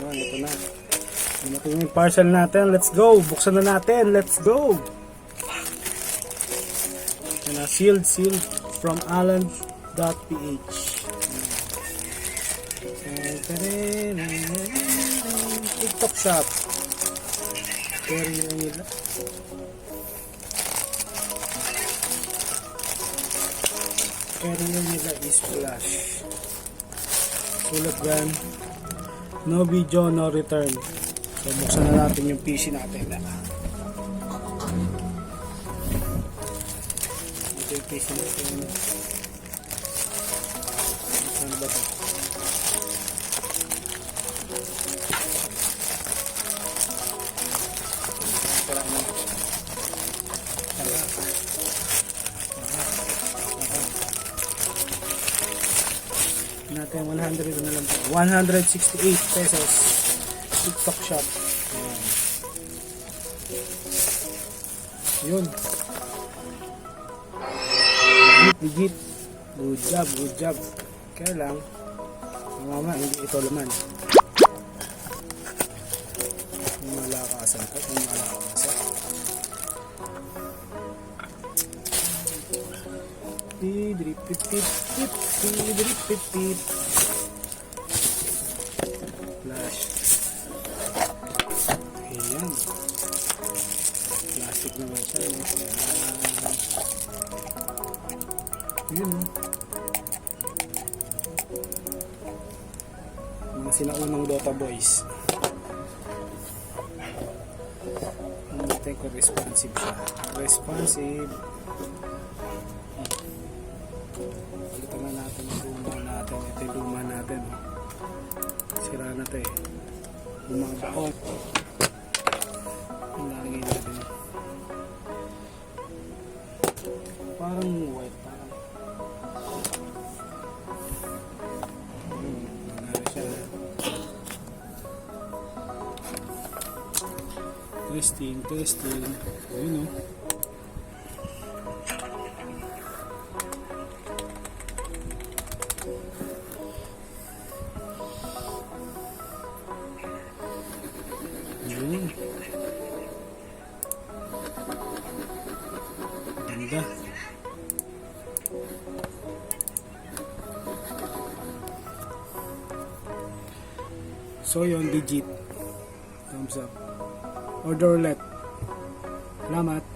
Yan, ito na. Dumating yung parcel natin. Let's go. Buksan na natin. Let's go. Yan na, sealed, sealed from alan.ph. TikTok shop. Carry na nila. Carry na nila is flash. Sulat yan. No video, no return. So, buksan na natin yung PC natin. Ito yung PC natin. Saan ba ito? Natin 100 na lang po. 168 pesos. TikTok shop. Yun. Legit good job good job. Kaya lang mama hindi ito laman. Malakasan ko malakasan Pidrip, pip, pip, pip, pidrip, pip, pip. Flash. Ayan. Plastic naman siya. Ayan. Mga sinaunang Dota boys. Ang natin ko responsive siya. Responsive. Sira na ito eh. Bumabaon. Ang lalagay natin. Parang white. Parang. Testing, testing. Ayun oh. Ganda. So yun, legit. Thumbs up. Order ulit. Salamat.